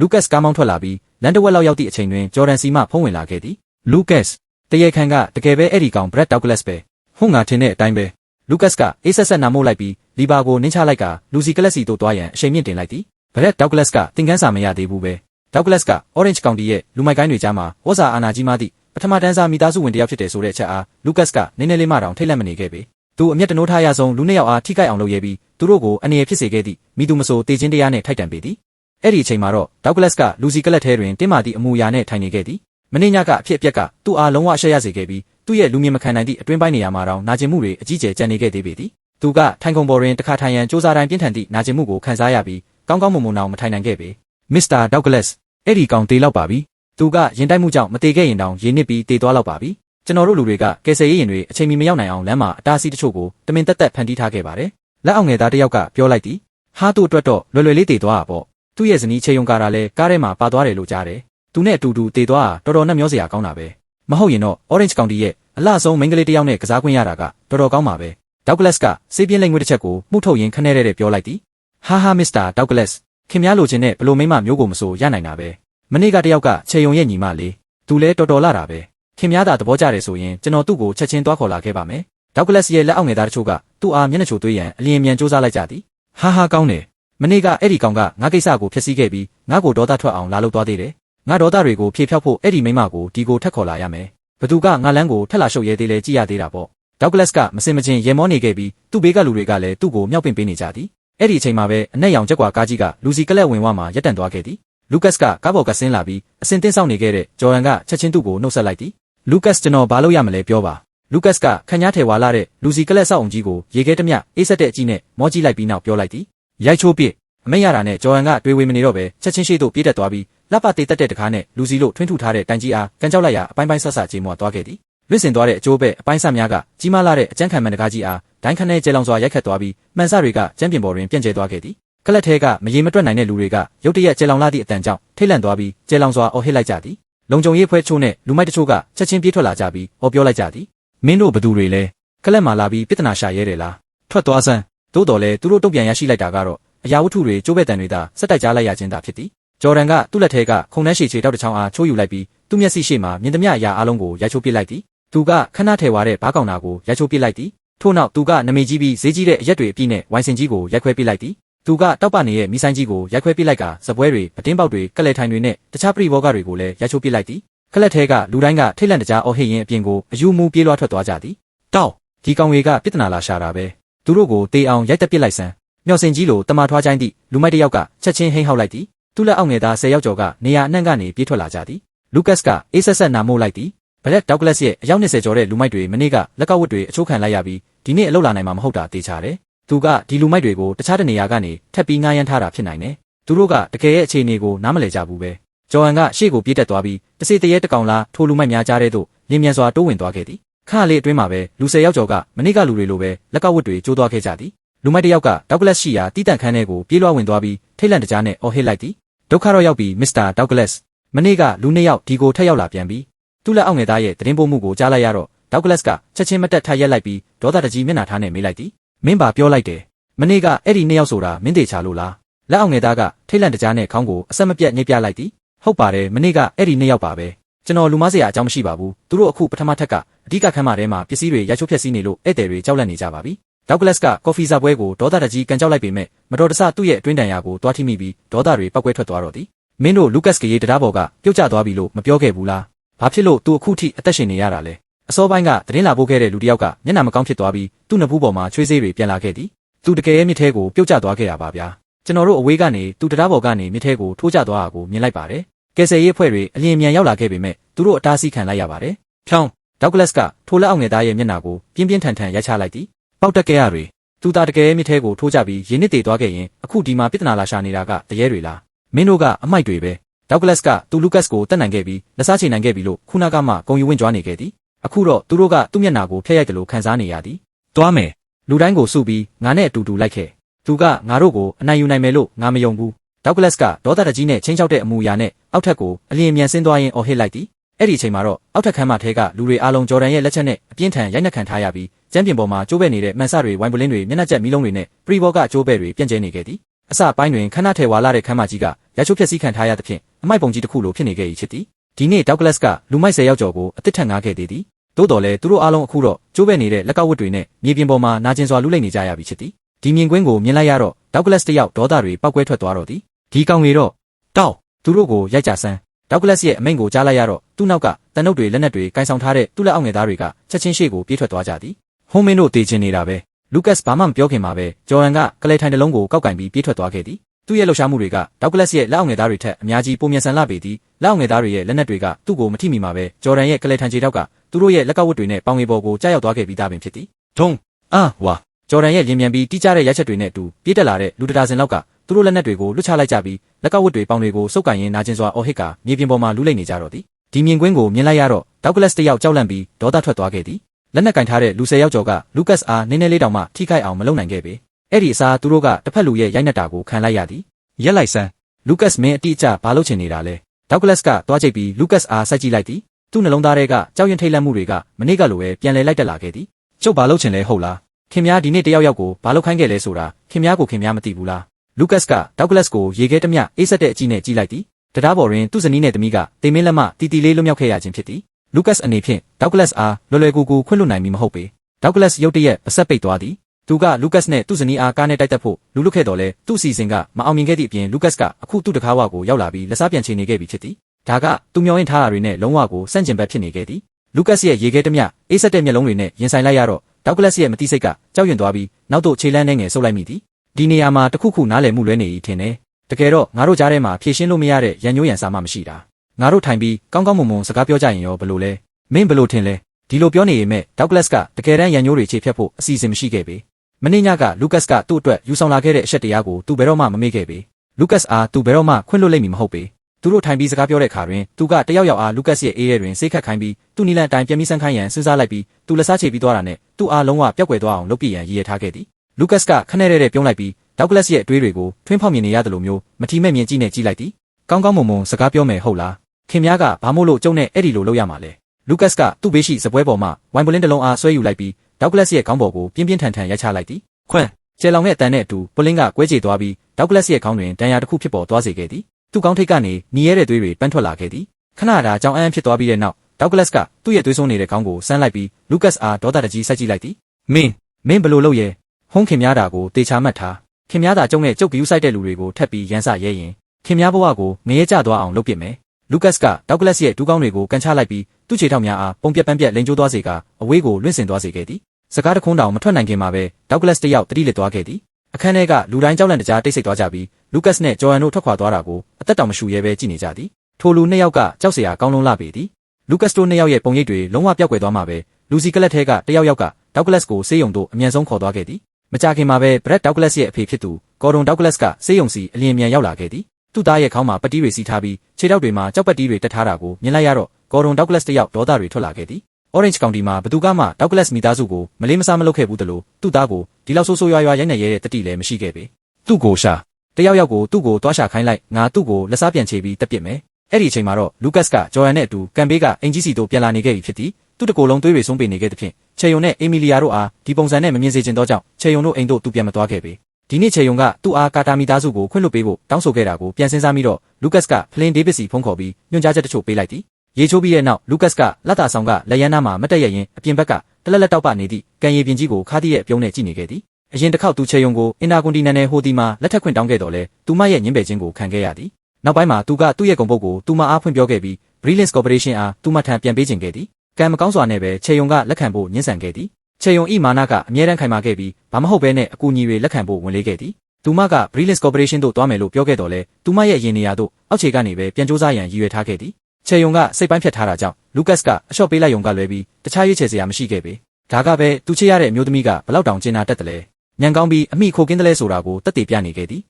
S2: လူကတ်ကားမောင်းထွက်လာပြီးလန်တဝက်လောက်ရောက်သည့်အချိန်တွင်ဂျော်ဒန်စီမှဖုံးဝင်လာခဲ့သည်လူကတ်တရေခန်ကတကယ်ပဲအဲ့ဒီကောင်ဘရက်ဒေါက်ကလတ်ပဲဟုတ်ငါထင်တဲ့အတိုင်းပဲလူကတ်ကအေးဆက်ဆက်နာမို့လိုက်ပြီးလီဘာကိုနင်းချလိုက်ကလူစီကလတ်စီတို့သွားရန်အချိန်မြင့်တင်လိုက်သည်ဘရက်ဒေါက်ကလတ်ကတင်ကန်းစာမရသေးဘူးပဲ ဒေါက်ကလတ်က Orange County ရဲ့လူမိုက်ကိုင်းတွေကြားမှာဝဇာအာနာကြီးမသည့်ပထမတန်းစားမိသားစုဝင်တစ်ယောက်ဖြစ်တယ်ဆိုတဲ့အချက်အားလူကတ်ကနည်းနည်းလေးမှတောင်ထိတ်လန့်မနေခဲ့ပေသူအမျက်တနိုးထားရဆုံးလူနှစ်ယောက်အားထိခိုက်အောင်လုပ်ရဲပြီးသူတို့ကိုအနေရဖြစ်စေခဲ့သည့်မိသူမဆိုတေခြင်းတရားနဲ့ထိုက်တန်ပေသည်အဲ့ဒီအချိန်မှာတော့ဒေါက်ကလတ်ကလူစီကလတ်ထဲတွင်တင်းမာသည့်အမူအရာနဲ့ထိုင်နေခဲ့သည်မင်းညကအဖြစ်အပျက်ကသူ့အားလုံးဝအရှက်ရစေခဲ့ပြီးသူ့ရဲ့လူမြင်မခံနိုင်သည့်အတွင်းပိုင်းနေရာမှာတော့နာကျင်မှုတွေအကြီးကျယ်ကျန်နေခဲ့သေးပေသည်သူကထိုင်ကုန်ပေါ်တွင်တစ်ခါထိုင်ရန်စူးစမ်းတိုင်းပြင်းထန်သည့်နာကျင်မှုကိုခံစားရပြီးကောင်းကောင်းမွန်မွန်အောင်မထိုင်နိုင်ခဲ့ပေ မစ္စတာဒေါက်ကလတ်အဲ့ဒီကောင်တေးလောက်ပါပြီသူကရင်တိုက်မှုကြောင့်မတေခဲ့ရင်တောင်ရေနစ်ပြီးတေသွားလောက်ပါပြီကျွန်တော်တို့လူတွေကကယ်ဆယ်ရေးရင်တွေအချိန်မီမရောက်နိုင်အောင်လမ်းမှာအတားအဆီးတချို့ကိုတမင်တက်တက်ဖန်တီးထားခဲ့ပါတယ်လက်အောင်ငယ်သားတစ်ယောက်ကပြောလိုက်သည်ဟာသူ့အတွက်တော့လွယ်လွယ်လေးတေသွားတာပေါ့သူ့ရဲ့ဇနီးချေယုံကာတာလည်းကားထဲမှာပါသွားတယ်လို့ကြားတယ်သူနဲ့အတူတူတေသွားတာတော်တော်နှက်မျောစရာကောင်းတာပဲမဟုတ်ရင်တော့ Orange County ရဲ့အလှဆုံးမိန်းကလေးတစ်ယောက်နဲ့ကစားခွင့်ရတာကတော်တော်ကောင်းပါပဲဒေါက်ကလတ်ကစေးပြင်းလိမ့်ငွေတစ်ချက်ကိုမှုထုတ်ရင်းခနဲ့တဲ့ပြောလိုက်သည်ဟာဟာမစ္စတာဒေါက်ကလတ် ခင်များလိုချင်တဲ့ဘလိုမိမမျိုးကိုမဆိုရနိုင်တာပဲမနေ့ကတယောက်ကချေယုံရဲ့ညီမလေးသူလဲတော်တော်လာတာပဲခင်များသာသဘောကျတယ်ဆိုရင်ကျွန်တော်သူ့ကိုချက်ချင်းသွားခေါ်လာခဲ့ပါမယ်ဒေါက်ကလတ်ရဲ့လက်အောက်ငယ်သားတချို့ကသူ့အားမျက်နှာချိုသွေးရန်အလျင်မြန်စူးစမ်းလိုက်ကြသည်ဟာဟာကောင်းတယ်မနေ့ကအဲ့ဒီကောင်ကငါကိစ္စကိုဖျက်ဆီးခဲ့ပြီးငါ့ကိုဒေါသထွက်အောင်လာလုပ်သွားသေးတယ်ငါဒေါသတွေကိုဖြေဖျောက်ဖို့အဲ့ဒီမိမကိုဒီကိုထက်ခေါ်လာရမယ်ဘသူကငါလန်းကိုထက်လာရှုပ်ရဲသေးလဲကြည့်ရသေးတာပေါ့ဒေါက်ကလတ်ကမစင်မချင်းရေမောနေခဲ့ပြီးသူ့ဘေးကလူတွေကလည်းသူ့ကိုမြောက်ပင့်ပေးနေကြသည် အဲ့ဒီအချိန်မှာပဲအနက်ရောင်ချက်ကွာကားကြီးကလူစီကလက်ဝင်ဝမှာရက်တန့်သွားခဲ့သည်လူကတ်ကကားပေါ်ကဆင်းလာပြီးအစင်တင်းဆောင်နေခဲ့တဲ့ဂျော်ဒန်ကချက်ချင်းသူ့ကိုနှုတ်ဆက်လိုက်သည်လူကတ်ကျွန်တော်ဘာလုပ်ရမလဲပြောပါလူကတ်ကခန့်ညားထဲဝါလာတဲ့လူစီကလက်ဆောက်အောင်ကြီးကိုရေခဲတမျှအေးဆက်တဲ့အကြီးနဲ့မောကြည့်လိုက်ပြီးနောက်ပြောလိုက်သည်ရိုက်ချိုးပစ်အမိတ်ရတာနဲ့ဂျော်ဟန်ကတွေးဝေမနေတော့ပဲချက်ချင်းရှိတို့ပြေးတက်သွားပြီးလက်ပတေးတက်တဲ့တကားနဲ့လူစီလို့ထွင်းထုထားတဲ့တိုင်ကြီးအားကန်ကြောက်လိုက်ရအပိုင်းပိုင်းဆက်ဆက်ကြေမွာသွားခဲ့သည် လွင့်စင်သွားတဲ့အကျိုးပဲအပိုင်းဆက်များကကြီးမားလာတဲ့အကျန်းခံမှန်တကားကြီးအားဒိုင်းခနဲ့ကျဲလောင်စွာရိုက်ခတ်သွားပြီးမှန်စတွေကကျန်းပြင်ပေါ်တွင်ပြန့်ကျဲသွားခဲ့သည်ကလတ်ထဲကမရေမတွက်နိုင်တဲ့လူတွေကရုတ်တရက်ကျဲလောင်လာသည့်အတန်ကြောင့်ထိတ်လန့်သွားပြီးကျဲလောင်စွာအော်ဟစ်လိုက်ကြသည်လုံခြုံရေးဖွဲ့ချိုးနဲ့လူမိုက်တချို့ကချက်ချင်းပြေးထွက်လာကြပြီးအော်ပြောလိုက်ကြသည်မင်းတို့ဘသူတွေလဲကလတ်မှာလာပြီးပြဿနာရှာရဲတယ်လားထွက်သွားစမ်းသို့တော်လဲသူတို့တုံ့ပြန်ရရှိလိုက်တာကတော့အရာဝတ္ထုတွေကျိုးပဲ့တန်တွေသာစက်တိုက်ကြားလိုက်ရခြင်းသာဖြစ်သည်ဂျော်ဒန်ကသူ့လက်ထဲကခုံနှဲရှည်ချေတောက်တစ်ချောင်းအားချိုးယူလိုက်ပြီးသူ့မျက်စိရှိမှမြင်သမျှအရာအလုံးကိုရိုက်ချိုးပစ်လိုက်သည် သူကခဏထဲဝါတဲ့ဘားကောင်နာကိုရိုက်ချိုးပစ်လိုက်သည်ထို့နောက်သူကနမိတ်ကြီးပြီးဈေးကြီးတဲ့အရက်တွေအပြည့်နဲ့ဝိုင်စင်ကြီးကိုရိုက်ခွဲပစ်လိုက်သည်သူကတောက်ပနေရဲ့မိဆိုင်ကြီးကိုရိုက်ခွဲပစ်လိုက်ကစပွဲတွေပတင်းပေါက်တွေကလဲထိုင်တွေနဲ့တခြားပရိဘောဂတွေကိုလည်းရိုက်ချိုးပစ်လိုက်သည်ခလက်ထဲကလူတိုင်းကထိတ်လန့်တကြားအော်ဟစ်ရင်းအပြင်ကိုအယူမူပြေးလွှားထွက်သွားကြသည်တောက်ဒီကောင်တွေကပြဿနာလာရှာတာပဲသူတို့ကိုတေးအောင်ရိုက်တက်ပစ်လိုက်စမ်းမျောစင်ကြီးလိုတမထွားချိုင်းသည့်လူမိုက်တစ်ယောက်ကချက်ချင်းဟိမ့်ဟောက်လိုက်သည်သူ့လက်အောက်ငယ်သား10ယောက်ကျော်ကနေရာအနှံ့ကနေပြေးထွက်လာကြသည်လူကတ်ကအေးဆက်ဆက်နာမို့လိုက်သည် ဘလက်ဒေါက်ကလတ်ရဲ့အယောက်20ကျော်တဲ့လူမိုက်တွေမနေ့ကလက်ကောက်ဝတ်တွေအချိုးခံလိုက်ရပြီးဒီနေ့အလုပ်လာနိုင်မှာမဟုတ်တာသိချတယ်သူကဒီလူမိုက်တွေကိုတခြားတနေရာကနေထပ်ပြီးငားရမ်းထားတာဖြစ်နိုင်တယ်သူတို့ကတကယ်ရဲ့အခြေအနေကိုနားမလည်ကြဘူးပဲဂျော်ဟန်ကရှေ့ကိုပြေးတက်သွားပြီးတစေတရေတကောင်လားထိုလူမိုက်များကြားတဲ့သို့လင်းမြန်စွာတိုးဝင်သွားခဲ့သည်ခါလေးအတွင်းမှာပဲလူ10ယောက်ကျော်ကမနေ့ကလူတွေလိုပဲလက်ကောက်ဝတ်တွေကျိုးသွားခဲ့ကြသည်လူမိုက်တစ်ယောက်ကဒေါက်ကလတ်ရှိရာတီးတန့်ခန်းထဲကိုပြေးလွှားဝင်သွားပြီးထိတ်လန့်တကြားနဲ့အော်ဟစ်လိုက်သည်ဒုက္ခတော့ရောက်ပြီမစ္စတာဒေါက်ကလတ်မနေ့ကလူနှစ်ယောက်ဒီကိုထက်ရောက်လာပြန်ပြီး သူ့လက်အောက်ငယ်သားရဲ့သတင်းပို့မှုကိုကြားလိုက်ရတော့ဒေါက်ကလတ်ကချက်ချင်းမတက်ထိုင်ရက်လိုက်ပြီးဒေါသတကြီးမျက်နှာထားနဲ့မေးလိုက်သည်မင်းပါပြောလိုက်တယ်မနေ့ကအဲ့ဒီနှစ်ယောက်ဆိုတာမင်းတေချာလို့လားလက်အောက်ငယ်သားကထိတ်လန့်တကြားနဲ့ခေါင်းကိုအဆက်မပြတ်ညှိပြလိုက်သည်ဟုတ်ပါတယ်မနေ့ကအဲ့ဒီနှစ်ယောက်ပါပဲကျွန်တော်လူမစရာအကြောင်းမရှိပါဘူးသူတို့အခုပထမထက်ကအဓိကခန်းမထဲမှာပစ္စည်းတွေရိုက်ချိုးဖျက်ဆီးနေလို့ဧည့်သည်တွေကြောက်လန့်နေကြပါပြီဒေါက်ကလတ်ကကော်ဖီစားပွဲကိုဒေါသတကြီးကန်ကြောက်လိုက်ပေမဲ့မတော်တဆသူ့ရဲ့အတွင်းတန်ရာကိုတွားထိမိပြီးဒေါသတွေပောက်ကွဲထွက်သွားတော့သည်မင်းတို့လူကတ်ကရေးတရားပေါ်ကပြုတ်ကျသွားပြီလို့မပြောခဲ့ဘူးလား ဘာဖြစ်လို့သူအခုထိအသက်ရှင်နေရတာလဲအစောပိုင်းကသတင်းလာပို့ခဲ့တဲ့လူတစ်ယောက်ကမျက်နှာမကောင်းဖြစ်သွားပြီးသူ့နဖူးပေါ်မှာချွေးစေးတွေပြန်လာခဲ့သည်သူတကယ်ရဲ့မြစ်ထဲကိုပြုတ်ကျသွားခဲ့ရပါဗျာကျွန်တော်တို့အဝေးကနေသူတရားပေါ်ကနေမြစ်ထဲကိုထိုးကျသွားတာကိုမြင်လိုက်ပါတယ်ကယ်ဆယ်ရေးအဖွဲ့တွေအလျင်မြန်ရောက်လာခဲ့ပေမဲ့သူတို့အတားဆီးခံလိုက်ရပါတယ်ဖြောင်းဒေါက်ကလတ်ကထိုလက်အောင်ငယ်သားရဲ့မျက်နှာကိုပြင်းပြင်းထန်ထန်ရိုက်ချလိုက်သည်ပေါက်တက်ခဲ့ရတွေသူသားတကယ်မြစ်ထဲကိုထိုးကြပြီးရင်းနစ်တည်သွားခဲ့ရင်အခုဒီမှာပြဿနာလာရှာနေတာကတရေတွေလားမင်းတို့ကအမိုက်တွေပဲ ဒေါက်ကလတ်ကသူလူကတ်ကိုတတ်နိုင်ခဲ့ပြီးလက်စားချေနိုင်ခဲ့ပြီလို့ခုနကမှဂုံယူဝင်ကြွားနေခဲ့သည်အခုတော့သူတို့ကသူ့မျက်နှာကိုဖျက်ရိုက်တယ်လို့ခံစားနေရသည်တွားမယ်လူတိုင်းကိုစုပြီးငါနဲ့အတူတူလိုက်ခဲ့သူကငါတို့ကိုအနိုင်ယူနိုင်မယ်လို့ငါမယုံဘူးဒေါက်ကလတ်ကဒေါသတကြီးနဲ့ချင်းချောက်တဲ့အမူအရာနဲ့အောက်ထက်ကိုအလျင်မြန်ဆင်းသွားရင်အော်ဟစ်လိုက်သည်အဲ့ဒီအချိန်မှာတော့အောက်ထက်ခန်းမထဲကလူတွေအားလုံးဂျော်ဒန်ရဲ့လက်ချက်နဲ့အပြင်းထန်ရိုက်နှက်ခံထားရပြီးကျမ်းပြင်ပေါ်မှာကျိုးပဲ့နေတဲ့မှန်စတွေဝိုင်ပလင်းတွေမျက်နှာကျက်မီးလုံးတွေနဲ့ပရီဘောကကျိုးပဲ့တွေပြန့်ကျဲနေခဲ့သည်အစပိုင်းတွင်ခဏထဲဝါလာတဲ့ခန်းမကြီးကရချိုးဖြက်စီးခံထားရသဖြင့် အမိုက်ပုံကြီးတစ်ခုလိုဖြစ်နေခဲ့၏ဖြစ်သည်ဒီနေ့ဒေါက်ကလတ်ကလူမိုက်ဆယ်ယောက်ကျော်ကိုအသစ်ထက်ငားခဲ့သေးသည်သို့တော်လည်းသူတို့အားလုံးအခုတော့ကျိုးပဲ့နေတဲ့လက်ကောက်ဝတ်တွေနဲ့မြေပြင်ပေါ်မှာနာကျင်စွာလူလိမ့်နေကြရပြီဖြစ်သည်ဒီမြင်ကွင်းကိုမြင်လိုက်ရတော့ဒေါက်ကလတ်တယောက်ဒေါသတွေပောက်ကွဲထွက်သွားတော့သည်ဒီကောင်တွေတော့တောက်သူတို့ကိုရိုက်ကြဆန်းဒေါက်ကလတ်ရဲ့အမိန့်ကိုကြားလိုက်ရတော့သူ့နောက်ကတန်နှုတ်တွေလက်နက်တွေကင်ဆောင်ထားတဲ့သူ့လက်အောက်ငယ်သားတွေကချက်ချင်းရှေ့ကိုပြေးထွက်သွားကြသည်ဟိုးမင်းတို့တေချင်နေတာပဲလူကတ်ဘာမှမပြောခင်မှာပဲဂျော်ဟန်ကကလဲထိုင်တစ်လုံးကိုကောက်ကင်ပြီးပြေးထွက်သွားခဲ့သည် သူ့ရဲ့လှုပ်ရှားမှုတွေကဒေါက်ကလတ်ရဲ့လက်အောက်ငယ်သားတွေထက်အများကြီးပုံမြန်ဆန်လာပေသည်လက်အောက်ငယ်သားတွေရဲ့လက်နက်တွေကသူ့ကိုမထိမိမှာပဲဂျော်ဒန်ရဲ့ကလဲထိုင်ခြေတောက်ကသူတို့ရဲ့လက်ကဝတ်တွေနဲ့ပေါင်ငယ်ပေါ်ကိုကြားရောက်သွားခဲ့ပြီးသားပင်ဖြစ်သည်ဒုံအာဝါဂျော်ဒန်ရဲ့လင်းမြန်ပြီးတိကျတဲ့ရိုက်ချက်တွေနဲ့အတူပြေးတက်လာတဲ့လူတဒါစင်လောက်ကသူတို့လက်နက်တွေကိုလွတ်ချလိုက်ကြပြီးလက်ကဝတ်တွေပေါင်တွေကိုစုပ်ကန်ရင်းနာကျင်စွာအော်ဟစ်ကမြေပြင်ပေါ်မှာလူလိမ့်နေကြတော့သည်ဒီမြင်ကွင်းကိုမြင်လိုက်ရတော့ဒေါက်ကလတ်တယောက်ကြောက်လန့်ပြီးဒေါသထွက်သွားခဲ့သည်လက်နက်ကင်ထားတဲ့လူ၁၀ယောက်ကျော်ကလူကတ်အားနည်းနည်းလေးတောင်မှထိခိုက်အောင်မလုပ်နိုင်ခဲ့ပေ အဲ့ဒီအစားသူတို့ကတစ်ဖက်လူရဲ့ရိုက်နှက်တာကိုခံလိုက်ရသည်ရက်လိုက်စမ်းလူကတ်မင်းအတိအကျဘာလုပ်ချင်နေတာလဲဒေါက်ကလတ်ကသွားကြိတ်ပြီးလူကတ်အားစိုက်ကြည့်လိုက်သည်သူ့နှလုံးသားထဲကကြောက်ရွံ့ထိတ်လန့်မှုတွေကမနေ့ကလိုပဲပြန်လဲလိုက်တက်လာခဲ့သည်ကျုပ်ဘာလုပ်ချင်လဲဟုတ်လားခင်များဒီနေ့တယောက်ယောက်ကိုဘာလုပ်ခိုင်းခဲ့လဲဆိုတာခင်များကိုခင်များမသိဘူးလားလူကတ်ကဒေါက်ကလတ်ကိုရေခဲတမျှအေးဆက်တဲ့အကြည့်နဲ့ကြည့်လိုက်သည်တရားပေါ်တွင်သူ့ဇနီးနဲ့သမီးကတိမ်မင်းလက်မတီတီလေးလွတ်မြောက်ခဲ့ရခြင်းဖြစ်သည်လူကတ်အနေဖြင့်ဒေါက်ကလတ်အားလွယ်လွယ်ကူကူခွင့်လွတ်နိုင်မည်မဟုတ်ပေဒေါက်ကလတ်ရုတ်တရက်ပဆက်ပိတ်သွားသည် သူကလူကတ်နဲ့သူ့ဇနီးအားကားနဲ့တိုက်တက်ဖို့လူလွတ်ခဲ့တော်လဲသူ့စီစဉ်ကမအောင်မြင်ခဲ့သည့်အပြင်လူကတ်ကအခုသူ့တကားဝကိုရောက်လာပြီးလက်စားပြန်ချေနေခဲ့ပြီဖြစ်သည်ဒါကသူမျောရင်ထားတာတွေနဲ့လုံးဝကိုစန့်ကျင်ဘက်ဖြစ်နေခဲ့သည်လူကတ်ရဲ့ရေခဲတမျှအေးဆက်တဲ့မျက်လုံးတွေနဲ့ရင်ဆိုင်လိုက်ရတော့ဒေါက်ကလတ်ရဲ့မတိစိတ်ကကြောက်ရွံ့သွားပြီးနောက်သို့ခြေလန်းနှဲငယ်ဆုပ်လိုက်မိသည်ဒီနေရာမှာတခုခုနားလည်မှုလွဲနေ၏ထင်တယ်တကယ်တော့ငါတို့ကြားထဲမှာဖြည့်ရှင်းလို့မရတဲ့ရန်ညိုးရန်စာမှမရှိတာငါတို့ထိုင်ပြီးကောင်းကောင်းမွန်မွန်စကားပြောကြရင်ရောဘလို့လဲမင်းဘလို့ထင်လဲဒီလိုပြောနေရင်မဲ့ဒေါက်ကလတ်ကတကယ်တမ်းရန်ညိုးတွေခြေဖြတ်ဖို့အစီအစဉ်မရှိခဲ့ပေ မင်းညကလူကတ်ကသူ့အတွက်ယူဆောင်လာခဲ့တဲ့အချက်တရားကိုသူဘယ်တော့မှမမေ့ခဲ့ပေလူကတ်အားသူဘယ်တော့မှခွင့်လွှတ်လိမ့်မည်မဟုတ်ပေသူတို့ထိုင်ပြီးစကားပြောတဲ့အခါတွင်သူကတယောက်ယောက်အားလူကတ်ရဲ့အေးရဲတွင်စိတ်ခတ်ခိုင်းပြီးသူ့နီလန်အတိုင်းပြန်ပြီးဆန်းခိုင်းရန်စဉ်းစားလိုက်ပြီးသူလက်စားချေပြီးသွားတာနဲ့သူ့အားလုံးဝပျောက်ကွယ်သွားအောင်လုပ်ပြရန်ရည်ရထားခဲ့သည်လူကတ်ကခနဲ့ရဲတဲ့ပြုံးလိုက်ပြီးဒေါက်ကလတ်ရဲ့အတွေးတွေကိုထွင်းဖောက်မြင်နေရတယ်လို့မျိုးမထီမဲ့မြင်ကြည့်နေကြည့်လိုက်သည်ကောင်းကောင်းမွန်မွန်စကားပြောမယ်ဟုတ်လားခင်များကဘာမို့လို့ကျုံနဲ့အဲ့ဒီလိုလုပ်ရမှာလဲလူကတ်ကသူ့ဘေးရှိစပွဲပေါ်မှာဝိုင်ပလင်းတစ်လုံးအားဆွဲယူလိုက်ပြီး ဒေါက်ကလတ်ရဲ့ခေါင်းပေါ်ကိုပြင်းပြင်းထန်ထန်ရိုက်ချလိုက်သည်ခွန့်ကျဲလောင်တဲ့အတန်နဲ့အတူပလင်းကကွဲကြေသွားပြီးဒေါက်ကလတ်ရဲ့ခေါင်းတွင်ဒဏ်ရာတစ်ခုဖြစ်ပေါ်သွားစေခဲ့သည်သူ့ခေါင်းထိပ်ကနေနီးရဲတဲ့သွေးတွေပန်းထွက်လာခဲ့သည်ခဏတာကြောင်အန်းဖြစ်သွားပြီးတဲ့နောက်ဒေါက်ကလတ်ကသူ့ရဲ့သွေးဆုံးနေတဲ့ခေါင်းကိုဆန်းလိုက်ပြီးလူကတ်အားဒေါသတကြီးဆက်ကြည့်လိုက်သည်မင်းမင်းဘလို့လုပ်ရဲဟုံးခင်များတာကိုတေချာမှတ်ထားခင်များတာကျုံနဲ့ကျုပ်ကယူဆိုင်တဲ့လူတွေကိုထပ်ပြီးရန်စရဲရင်ခင်များဘဝကိုငရဲကျသွားအောင်လုပ်ပစ်မယ်လူကတ်ကဒေါက်ကလတ်ရဲ့ဒူးကောင်းတွေကိုကန်ချလိုက်ပြီး သူ့ခြေထောက်များအားပုံပြက်ပန်းပြက်လိန်ကျိုးသွားစေကအဝေးကိုလွင့်စင်သွားစေခဲ့သည်စကားတခွန်းတောင်မထွက်နိုင်ခင်မှာပဲဒေါက်ကလတ်တယောက်တတိလစ်သွားခဲ့သည်အခန်းထဲကလူတိုင်းကြောက်လန့်တကြားတိတ်ဆိတ်သွားကြပြီးလူကတ်နဲ့ဂျော်အန်တို့ထွက်ခွာသွားတာကိုအသက်တောင်မရှူရဲပဲကြည့်နေကြသည်ထိုလူနှစ်ယောက်ကကြောက်စရာကောင်းလုံးလာပေသည်လူကတ်တို့နှစ်ယောက်ရဲ့ပုံရိပ်တွေလုံးဝပျောက်ကွယ်သွားမှာပဲလူစီကလတ်ထဲကတယောက်ယောက်ကဒေါက်ကလတ်ကိုဆေးရုံသို့အမြန်ဆုံးခေါ်သွားခဲ့သည်မကြာခင်မှာပဲဘရက်ဒေါက်ကလတ်ရဲ့အဖေဖြစ်သူကော်ဒွန်ဒေါက်ကလတ်ကဆေးရုံစီအလျင်မြန်ရောက်လာခဲ့သည်သူ့သားရဲ့ခေါင်းမှာပတိတွေစီထားပြီးခြေထောက်တွေမှာကြောက်ပတိတွေတက်ထားတာကိုမြင်လိုက်ရတော့ ကော်ဒွန်ဒေါက်ကလတ်တယောက်ဒေါသတွေထွက်လာခဲ့သည် Orange County မှာဘသူကမှဒေါက်ကလတ်မိသားစုကိုမလေးမစားမလုပ်ခဲ့ဘူးတလို့သူ့သားကိုဒီလောက်ဆိုးဆိုးရွားရွားရိုက်နေရတဲ့တတိလည်းမရှိခဲ့ပေသူ့ကိုရှာတယောက်ယောက်ကိုသူ့ကိုတွားရှာခိုင်းလိုက်ငါသူ့ကိုလက်စားပြန်ချေပြီးတက်ပစ်မယ်အဲ့ဒီအချိန်မှာတော့လူကတ်ကဂျော်ယန်နဲ့အတူကမ်ဘေးကအင်ဂျီစီတို့ပြန်လာနေခဲ့ပြီဖြစ်သည်သူ့တကိုယ်လုံးသွေးတွေဆုံးပေနေခဲ့တဲ့ဖြင့်ချေယုံနဲ့အေမီလီယာတို့အားဒီပုံစံနဲ့မမြင်စေချင်သောကြောင့်ချေယုံတို့အိမ်တို့သူပြန်မသွားခဲ့ပေဒီနေ့ချေယုံကသူ့အားကာတာမီသားစုကိုခွင့်လွှတ်ပေးဖို့တောင်းဆိုခဲ့တာကိုပြန်စဉ်းစားမိတော့လူကတ်ကဖလင်ဒေးဗစ်စီဖုန်းခေါ်ပြီးညွှန်ကြားချက်တချို့ပေးလိုက်သည် ရေချိုးပြီးတဲ့နောက်လူကတ်ကလက်တာဆောင်ကလက်ရန်နာမှာမတက်ရရင်အပြင်ဘက်ကတလက်လက်တောက်ပနေသည့်ကန်ရီပြင်ကြီးကိုခါးသည့်ရဲ့ပြုံးနဲ့ကြည့်နေခဲ့သည်အရင်တစ်ခေါက်သူချေယုံကိုအင်တာကွန်တီနန်နယ်ဟိုဒီမှာလက်ထက်ခွင့်တောင်းခဲ့တော်လဲသူမရဲ့ညှင်းပယ်ခြင်းကိုခံခဲ့ရသည်နောက်ပိုင်းမှာသူကသူ့ရဲ့ဂုံပုတ်ကိုသူမအားဖွင့်ပြောခဲ့ပြီး Brilliance Corporation အားသူမထံပြန်ပေးခြင်းခဲ့သည်ကံမကောင်းစွာနဲ့ပဲချေယုံကလက်ခံဖို့ညှင်းဆန်ခဲ့သည်ချေယုံဤမာနကအမြဲတမ်းခိုင်မာခဲ့ပြီးဘာမဟုတ်ဘဲနဲ့အကူအညီတွေလက်ခံဖို့ဝန်လေးခဲ့သည်သူမက Brilliance Corporation တို့တွားမယ်လို့ပြောခဲ့တော်လဲသူမရဲ့ရင်နေရာတို့အောက်ခြေကနေပဲပြန်စူးစမ်းရန်ရည်ရွယ်ထားခဲ့သည် ချေယုံကစိတ်ပိုင်းဖြတ်ထားတာကြောင့်လူကတ်ကအလျှော့ပေးလိုက်ရုံကလွဲပြီးတခြားရွေးချယ်စရာမရှိခဲ့ပေဒါကပဲသူချစ်ရတဲ့အမျိုးသမီးကဘလောက်တောင်ကျင်နာတတ်တယ်လဲညံကောင်းပြီးအမိခိုကင်းတယ်လဲဆိုတာကိုတက်တည်ပြနေခဲ့သည်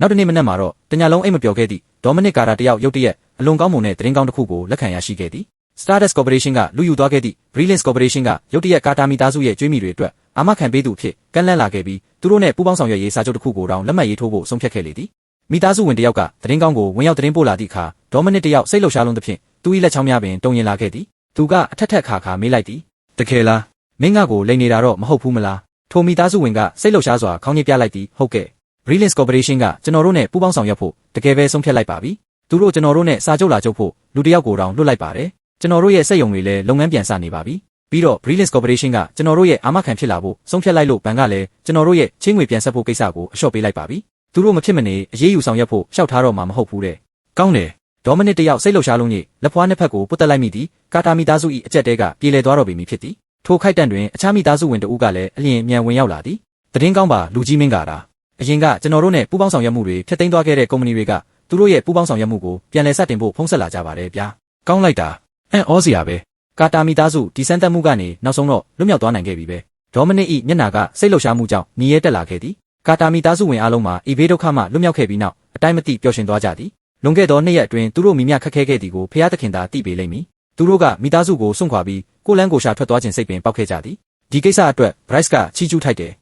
S2: နောက်တစ်နေ့မနက်မှာတော့တညလုံးအိမ်မပျော်ခဲ့သည့်ဒေါမနစ်ကာတာတယောက်ရုတ်တရက်အလွန်ကောင်းမွန်တဲ့သတင်းကောင်းတစ်ခုကိုလက်ခံရရှိခဲ့သည် Stardust Corporation ကလူယူသွားခဲ့သည့် Brilliance Corporation ကရုတ်တရက်ကာတာမီသားစုရဲ့ကြွေးမြီတွေအတွက်အာမခံပေးသူဖြစ်ကန့်လန့်လာခဲ့ပြီးသူတို့နဲ့ပူးပေါင်းဆောင်ရွက်ရေးစာချုပ်တစ်ခုကိုတောင်လက်မှတ်ရေးထိုးဖို့ဆုံးဖြတ်ခဲ့လေသည်မိသားစုဝင်တယောက်ကသတင်းကောင်းကိုဝင်ရောက်သတင်းပို့လာသည့်အခါဒေါမနစ်တယောက်စိတ်လှုပ်ရှားလုံးသဖြင့် သူ၏လက်ချောင်းများပင်တုံရင်လာခဲ့သည်သူကအထက်ထက်ခါခါမေးလိုက်သည်တကယ်လားမင်းငါ့ကိုလိန်နေတာတော့မဟုတ်ဘူးမလားထိုမိသားစုဝင်ကစိတ်လှုပ်ရှားစွာခေါင်းညစ်ပြလိုက်သည်ဟုတ်ကဲ့ Brilliance Corporation ကကျွန်တော်တို့နဲ့ပူးပေါင်းဆောင်ရွက်ဖို့တကယ်ပဲဆုံးဖြတ်လိုက်ပါပြီသူတို့ကျွန်တော်တို့နဲ့စာချုပ်လာချုပ်ဖို့လူတစ်ယောက်ကိုတောင်လွတ်လိုက်ပါတယ်ကျွန်တော်တို့ရဲ့စက်ရုံတွေလည်းလုပ်ငန်းပြန်စနေပါပြီပြီးတော့ Brilliance Corporation ကကျွန်တော်တို့ရဲ့အာမခံဖြစ်လာဖို့ဆုံးဖြတ်လိုက်လို့ဘဏ်ကလည်းကျွန်တော်တို့ရဲ့ချင်းငွေပြန်ဆက်ဖို့ကိစ္စကိုအလျှော့ပေးလိုက်ပါပြီသူတို့မဖြစ်မနေအရေးယူဆောင်ရွက်ဖို့ရှောက်ထားတော့မှာမဟုတ်ဘူးတဲ့ကောင်းတယ် ဒေါမနစ်တယောက်စိတ်လှုပ်ရှားလုံးကြီးလက်ဖွားနှစ်ဖက်ကိုပုတ်တက်လိုက်မိသည်ကာတာမီသားစု၏အကြက်တဲကပြေလည်သွားတော်ပြီမဖြစ်သည်ထိုခိုက်တန့်တွင်အခြားမိသားစုဝင်တဦးကလည်းအလျင်မြန်ဝင်ရောက်လာသည်တည်င်းကောင်းပါလူကြီးမင်းကာတာအရင်ကကျွန်တော်တို့နဲ့ပူးပေါင်းဆောင်ရွက်မှုတွေဖျက်သိမ်းသွားခဲ့တဲ့ကုမ္ပဏီတွေကသူတို့ရဲ့ပူးပေါင်းဆောင်ရွက်မှုကိုပြန်လည်စတင်ဖို့ဖုံးဆက်လာကြပါတယ်ဗျာကောင်းလိုက်တာအံ့ဩစရာပဲကာတာမီသားစုဒီစမ်းသက်မှုကနေနောက်ဆုံးတော့လွတ်မြောက်သွားနိုင်ခဲ့ပြီပဲဒေါမနစ်၏မျက်နာကစိတ်လှုပ်ရှားမှုကြောင့်ညီရဲတက်လာခဲ့သည်ကာတာမီသားစုဝင်အားလုံးမှာဤဘေးဒုက္ခမှလွတ်မြောက်ခဲ့ပြီးနောက်အတိုင်းမသိပျော်ရွှင်သွားကြသည် လွန်ခဲ့သောနှစ်ရက်အတွင်းသူတို့မိမြခက်ခဲခဲ့သည်ကိုဖျားသခင်သာသိပေလိမ့်မည်သူတို့ကမိသားစုကိုစွန့်ခွာပြီးကိုလန်းကိုရှာထွက်သွားခြင်းစိတ်ပင်ပောက်ခဲ့ကြသည်ဒီကိစ္စအတွက် Bryce ကချီးကျူးထိုက်တယ်